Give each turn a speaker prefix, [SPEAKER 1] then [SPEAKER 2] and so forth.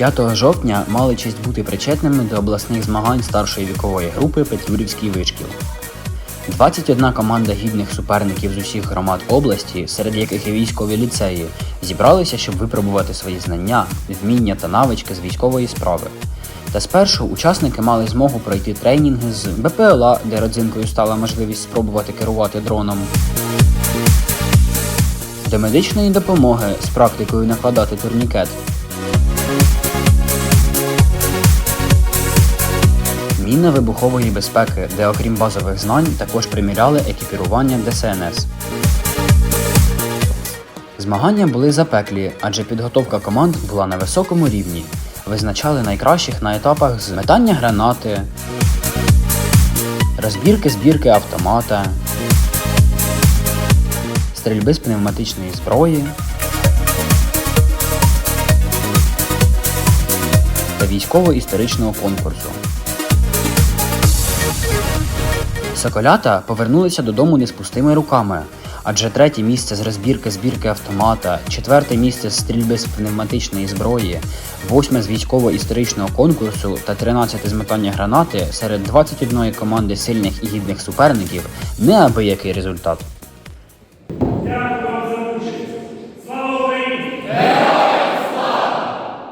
[SPEAKER 1] 5 жовтня мали честь бути причетними до обласних змагань старшої вікової групи Петлюрівський вишкіл. 21 команда гідних суперників з усіх громад області, серед яких і військові ліцеї, зібралися, щоб випробувати свої знання, вміння та навички з військової справи. Та спершу учасники мали змогу пройти тренінги з БПЛА, де родзинкою стала можливість спробувати керувати дроном, до медичної допомоги з практикою накладати турнікет. Мінно-вибухової безпеки, де окрім базових знань також приміряли екіпірування ДСНС. Змагання були запеклі, адже підготовка команд була на високому рівні. Визначали найкращих на етапах з метання гранати, розбірки збірки автомата, стрільби з пневматичної зброї військово-історичного конкурсу. Соколята повернулися додому не з пустими руками, адже третє місце з розбірки збірки автомата, четверте місце з стрільби з пневматичної зброї, восьме з військово-історичного конкурсу та тринадцяте з метання гранати серед 21 команди сильних і гідних суперників неабиякий результат.